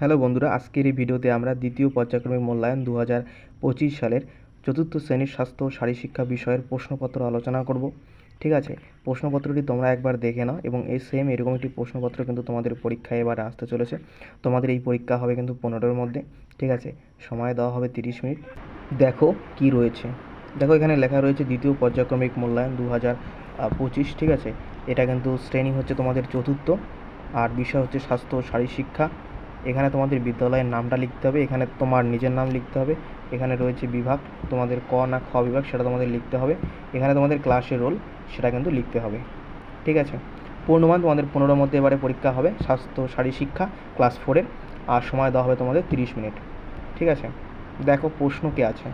Hello বন্ধুরা, আজকের এই ভিডিওতে আমরা দ্বিতীয় পর্যায়ক্রমিক মূল্যায়ন দু হাজার পঁচিশ সালের চতুর্থ শ্রেণির স্বাস্থ্য ও শিক্ষা বিষয়ের প্রশ্নপত্র আলোচনা করব। ঠিক আছে, প্রশ্নপত্রটি তোমরা একবার দেখে নাও এবং এই সেম এরকম একটি প্রশ্নপত্র কিন্তু তোমাদের পরীক্ষায় এবারে আসতে চলেছে। তোমাদের এই পরীক্ষা হবে কিন্তু পনেরোর মধ্যে। ঠিক আছে, সময় দেওয়া হবে তিরিশ মিনিট। দেখো কি রয়েছে। দেখো এখানে লেখা রয়েছে দ্বিতীয় পর্যায়ক্রমিক মূল্যায়ন দু হাজার পঁচিশ। ঠিক আছে, এটা কিন্তু শ্রেণি হচ্ছে তোমাদের চতুর্থ। আর বিষয় হচ্ছে স্বাস্থ্য ও শিক্ষা এখানে তোমাদের বিদ্যালয়ের নামটা লিখতে হবে, এখানে তোমার নিজের নাম লিখতে হবে, এখানে রয়েছে বিভাগ, তোমাদের ক না খ বিভাগ সেটা তোমাদের লিখতে হবে, এখানে তোমাদের ক্লাসের রোল সেটা কিন্তু লিখতে হবে, ঠিক আছে? পূর্ণমান তোমাদের পনেরোর মধ্যে এবারে পরীক্ষা হবে, স্বাস্থ্য শিক্ষা ক্লাস ফোরের আর সময় দেওয়া হবে তোমাদের তিরিশ মিনিট, ঠিক আছে? দেখো প্রশ্ন কে আছে।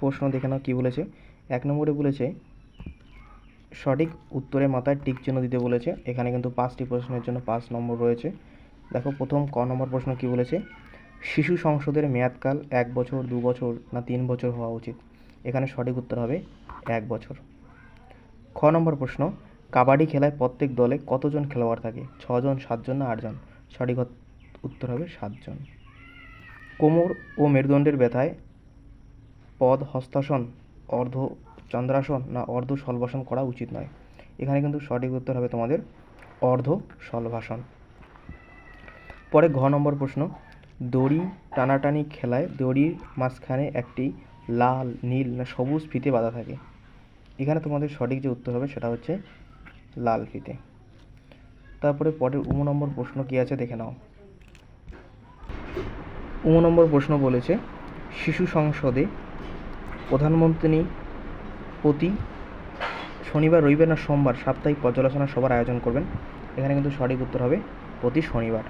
প্রশ্ন দেখে নাও কী বলেছে, এক নম্বরে বলেছে সঠিক উত্তরের মাথায় টিক চিহ্ন দিতে বলেছে। এখানে কিন্তু পাঁচটি প্রশ্নের জন্য পাঁচ নম্বর রয়েছে। দেখো, প্রথম ক নম্বর প্রশ্ন কি বলেছে? শিশু সংসদের মেয়াদকাল এক বছর, দু বছর না তিন বছর হওয়া উচিত? এখানে সঠিক উত্তর হবে এক বছর। খ নম্বর প্রশ্ন, কাবাডি খেলায় প্রত্যেক দলে কতজন খেলোয়াড় থাকে? ছজন, সাতজন না আটজন? সঠিক উত্তর হবে সাতজন। কোমর ও মেরুদণ্ডের ব্যথায় পদ হস্তাসন, অর্ধ চন্দ্রাসন না অর্ধ সলভাসন করা উচিত নয়। এখানে কিন্তু সঠিক উত্তর হবে তোমাদের অর্ধ সলভাসন পরে ঘ নম্বর প্রশ্ন, দড়ি টানাটানি খেলায় দড়ির মাঝখানে একটি লাল, নীল না সবুজ ফিতে বাঁধা থাকে। এখানে তোমাদের সঠিক যে উত্তর হবে সেটা হচ্ছে লাল ফিতে। তারপরে পরের উম নম্বর প্রশ্ন কী আছে দেখে নাও। উম নম্বর প্রশ্ন বলেছে, শিশু সংসদে প্রধানমন্ত্রী প্রতি শনিবার, রবিবার না, সোমবার সাপ্তাহিক পর্যালোচনা সভার আয়োজন করবেন। এখানে কিন্তু সঠিক উত্তর হবে প্রতি শনিবার।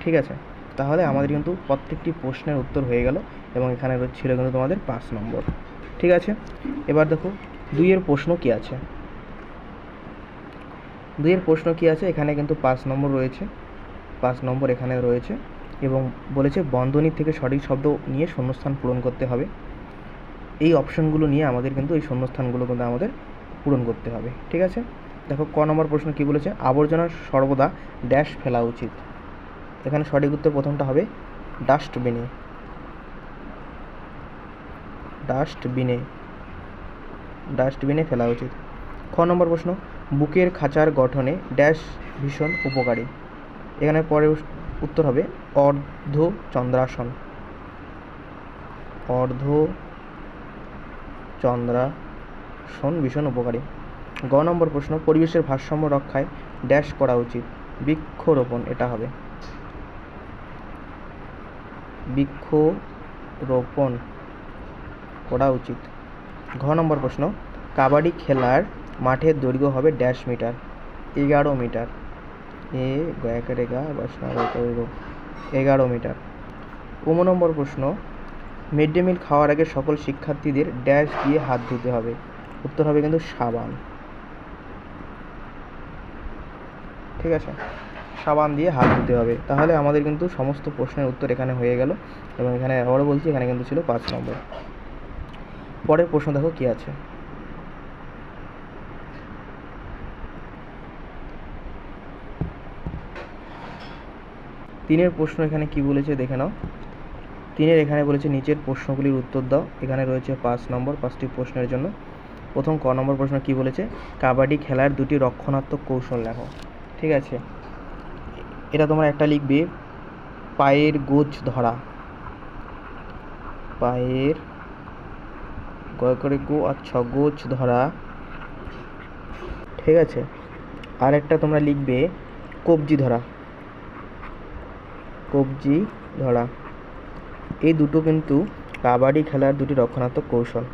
ঠিক আছে? তাহলে আমাদের কিন্তু প্রত্যেকটি প্রশ্নের উত্তর হয়ে গেল এবং এখানে ছিল কিন্তু তোমাদের পাঁচ নম্বর। ঠিক আছে? এবার দেখো, দুইয়ের প্রশ্ন কি আছে? দুইয়ের প্রশ্ন কি আছে? এখানে কিন্তু পাঁচ নম্বর রয়েছে। পাঁচ নম্বর এখানে রয়েছে এবং বলেছে বন্ধনী থেকে সঠিক শব্দ নিয়ে শূন্যস্থান পূরণ করতে হবে। এই অপশনগুলো নিয়ে আমাদের কিন্তু এই শূন্যস্থানগুলো কিন্তু আমাদের পূরণ করতে হবে, ঠিক আছে? দেখো, ক নম্বর প্রশ্ন কি বলেছে? আবর্জনা সর্বদা ড্যাশ ফেলা উচিত। এখানে সঠিক উত্তর প্রথমটা হবে ডাস্টবিনে ডাস্টবিনে ডাস্টবিনে ফেলা উচিত। খ নম্বর প্রশ্ন, বুকের খাঁচার গঠনে ড্যাশ ভীষণ উপকারী। এখানে পরে উত্তর হবে অর্ধ চন্দ্রাসন অর্ধ চন্দ্রাসন ভীষণ উপকারী। গ নম্বর প্রশ্ন, পরিবেশের ভারসাম্য রক্ষায় ড্যাশ করা উচিত। বৃক্ষরোপণ, এটা হবে। বৃক্ষরোপণ করা উচিত। ঘ নম্বর প্রশ্ন, কাবাডি খেলার মাঠের দৈর্ঘ্য হবে ড্যাশ মিটার এগারো মিটার এ এগারো মিটার উম নম্বর প্রশ্ন মিড ডে মিল খাওয়ার আগে সকল শিক্ষার্থীদের ড্যাশ দিয়ে হাত ধুতে হবে। উত্তর হবে কিন্তু সাবান। ঠিক আছে? সাবান দিয়ে হাত ধুতে হবে। তাহলে আমাদের কিন্তু সমস্ত প্রশ্নের উত্তর এখানে হয়ে গেল এবং এখানে আবারও বলছি, এখানে কিন্তু ছিল পাঁচ নম্বর। পরের প্রশ্ন দেখো কী আছে? তিনের প্রশ্ন এখানে কি বলেছে দেখে নাও। তিনের এখানে বলেছে নিচের প্রশ্নগুলির উত্তর দাও। এখানে রয়েছে পাঁচ নম্বর, পাঁচটি প্রশ্নের জন্য। প্রথম ক নম্বর প্রশ্ন কি বলেছে? কাবাডি খেলার দুটি রক্ষণাত্মক কৌশল লেখো। ঠিক আছে? এটা তোমরা একটা লিখবে, পায়ের গোছ ধরা। পায়ের গয় করে গো আচ্ছা গোছ ধরা। ঠিক আছে? আর একটা তোমরা লিখবে, কবজি ধরা। কবজি ধরা। এই দুটো কিন্তু কাবাডি খেলার দুটি রক্ষণাত্মক কৌশল।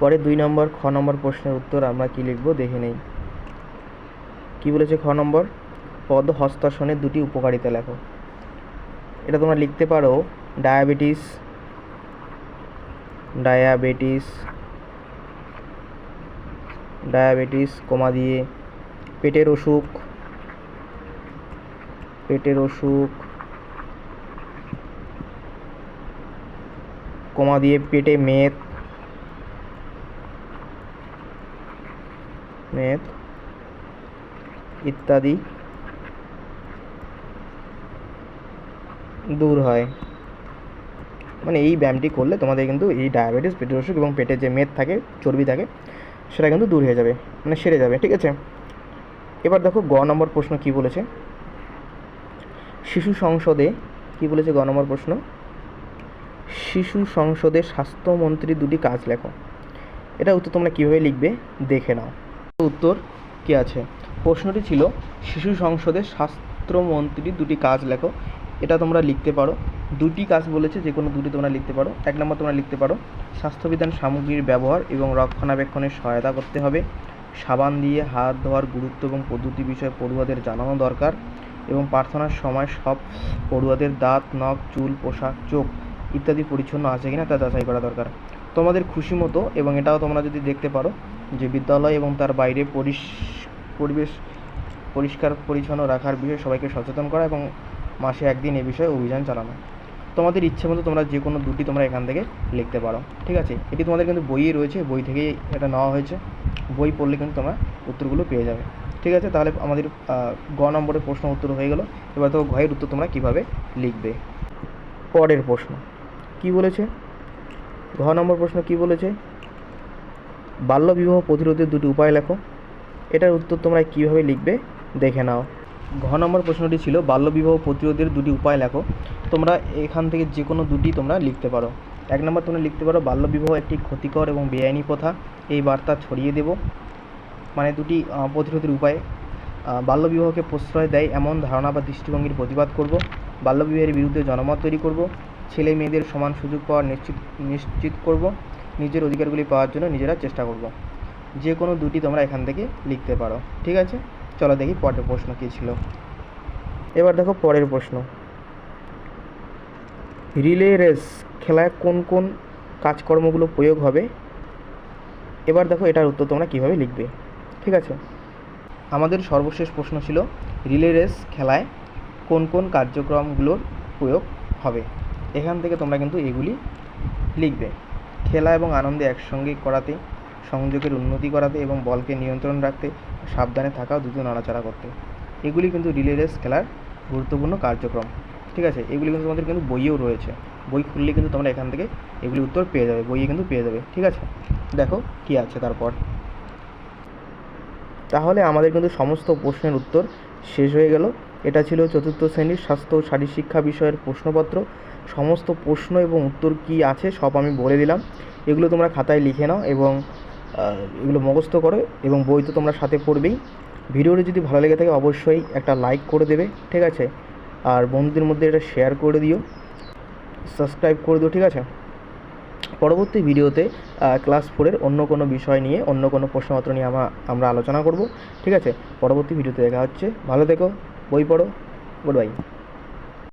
পরে দুই নম্বর, খ নম্বর প্রশ্নের উত্তর আমরা কি লিখব দেখে নেই। কি বলেছে খ নম্বর? পদ হস্তাসনের দুটি উপকারিতা লেখো। এটা তোমরা লিখতে পারো, ডায়াবেটিস ডায়াবেটিস ডায়াবেটিস, কমা দিয়ে, পেটের অসুখ পেটের অসুখ কমা দিয়ে পেটে মেদ। মেদ। ইত্যাদি দূর হয়। মানে এই ব্যায়ামটি করলে তোমাদের কিন্তু এই ডায়াবেটিস, পেটের অসুখ এবং পেটে যে মেদ থাকে, চর্বি থাকে, সেটা কিন্তু দূর হয়ে যাবে মানে সেরে যাবে, ঠিক আছে? এবার দেখো গ নম্বর প্রশ্ন কি বলেছে? শিশু সংসদে কি বলেছে গ নম্বর প্রশ্ন? শিশু সংসদে স্বাস্থ্যমন্ত্রী দুটি কাজ লেখো। এটা উত্তর তোমরা কীভাবে লিখবে? দেখে নাও। উত্তর কি আছে? প্রশ্নটি ছিল, শিশু সংসদে স্বাস্থ্যমন্ত্রী দুটি কাজ লেখো। এটা তোমরা লিখতে পারো। দুটি কাজ বলেছে, যে কোনো দুটি তোমরা লিখতে পারো। এক নম্বর তোমরা লিখতে পারো, স্বাস্থ্যবিধান, সামগ্রীর ব্যবহার এবং রক্ষণাবেক্ষণে সহায়তা করতে হবে। সাবান দিয়ে হাত ধোয়ার গুরুত্ব এবং পদ্ধতি বিষয়ে পড়ুয়াদের জানানো দরকার এবং প্রার্থনার সময় সব পড়ুয়াদের দাঁত, নখ, চুল, পোশাক, চোখ ইত্যাদি পরিচ্ছন্ন আছে কিনা তা যাচাই করা দরকার। তোমাদের খুশি মতো এবং এটাও তোমরা যদি দেখতে পারো যে বিদ্যালয় এবং তার বাইরে পরিবেশ পরিষ্কার পরিচ্ছন্ন রাখার বিষয়ে সবাইকে সচেতন করা এবং মাসে একদিন এ বিষয়ে অভিযান চালানো। তোমাদের ইচ্ছে মতো তোমরা যে কোনো দুটি তোমরা এখান থেকে লিখতে পারো, ঠিক আছে? এটি তোমাদের কিন্তু বইয়ে রয়েছে, বই থেকেই এটা নেওয়া হয়েছে। বই পড়লে কিন্তু তোমরা উত্তরগুলো পেয়ে যাবে, ঠিক আছে? তাহলে আমাদের গ নম্বরের প্রশ্ন উত্তর হয়ে গেল। এবার তো ঘয়ের উত্তর তোমরা কীভাবে লিখবে? পরের প্রশ্ন। কি বলেছে? ঘ নম্বর প্রশ্ন কি বলেছে? বাল্যবিবাহ প্রতিরোধের দুটি উপায় লেখো। এটার উত্তর তোমরা কীভাবে লিখবে দেখে নাও। ঘ নম্বর প্রশ্নটি ছিল, বাল্যবিবাহ প্রতিরোধের দুটি উপায় লেখো। তোমরা এখান থেকে যে কোনো দুটি তোমরা লিখতে পারো। এক নম্বর তোমরা লিখতে পারো, বাল্যবিবাহ একটি ক্ষতিকর এবং বেআইনি প্রথা। এই বার্তা ছড়িয়ে দেব। মানে দুটি প্রতিরোধের উপায়। বাল্যবিবাহকে প্রশ্রয় দেয় এমন ধারণা বা দৃষ্টিভঙ্গির প্রতিবাদ করব। বাল্যবিবাহের বিরুদ্ধে জনমত তৈরি করব। ছেলে মেয়েদের সমান সুযোগ পাওয়ার নিশ্চিত নিশ্চিত করব। নিজের অধিকারগুলি পাওয়ার জন্য নিজেরা চেষ্টা করব। যে কোনো দুটি তোমরা এখান থেকে লিখতে পারো। ঠিক আছে? চলো দেখি পরের প্রশ্ন কী ছিল। এবার দেখো পরের প্রশ্ন। রিলে রেস খেলায় কোন কোন কাজকর্মগুলো প্রয়োগ হবে? এবার দেখো এটার উত্তর তোমরা কীভাবে লিখবে। ঠিক আছে? আমাদের সর্বশেষ প্রশ্ন ছিল, রিলে রেস খেলায় কোন কোন কার্যক্রমগুলোর প্রয়োগ হবে? এখান থেকে তোমরা কিন্তু এগুলি লিখবে। খেলা এবং আনন্দে একসঙ্গে করাতে, সংযোগের উন্নতি করাতে এবং বলকে নিয়ন্ত্রণ রাখতে সাবধানে থাকা দ্রুত নাড়াচাড়া করতে। এগুলি কিন্তু রিলে রেস খেলার গুরুত্বপূর্ণ কার্যক্রম। ঠিক আছে? এগুলি কিন্তু তোমাদের কিন্তু বইয়েও রয়েছে। বই খুললে কিন্তু তোমরা এখান থেকে এগুলি উত্তর পেয়ে যাবে, বইয়ে কিন্তু পেয়ে যাবে। ঠিক আছে? দেখো কী আছে তারপর। তাহলে আমাদের কিন্তু সমস্ত প্রশ্নের উত্তর শেষ হয়ে গেল। এটা ছিল চতুর্থ শ্রেণির স্বাস্থ্য ও শারীর শিক্ষা বিষয়ের প্রশ্নপত্র। সমস্ত প্রশ্ন এবং উত্তর কি আছে সব আমি বলে দিলাম। এগুলো তোমরা খাতায় লিখে নাও এবং এগুলো মুখস্থ করো এবং বই তো তোমরা সাথে পড়বেই। ভিডিওটি যদি ভালো লেগে থাকে অবশ্যই একটা লাইক করে দেবে, ঠিক আছে? আর বন্ধুদের মধ্যে এটা শেয়ার করে দিও। সাবস্ক্রাইব করে দিও, ঠিক আছে? পরবর্তী ভিডিওতে ক্লাস ফোরের অন্য কোনো বিষয় নিয়ে, অন্য কোনো প্রশ্নপত্র নিয়ে আমরা আলোচনা করব, ঠিক আছে? পরবর্তী ভিডিওতে দেখা হচ্ছে। ভালো থেকো। বই পড়ো গুড বাই।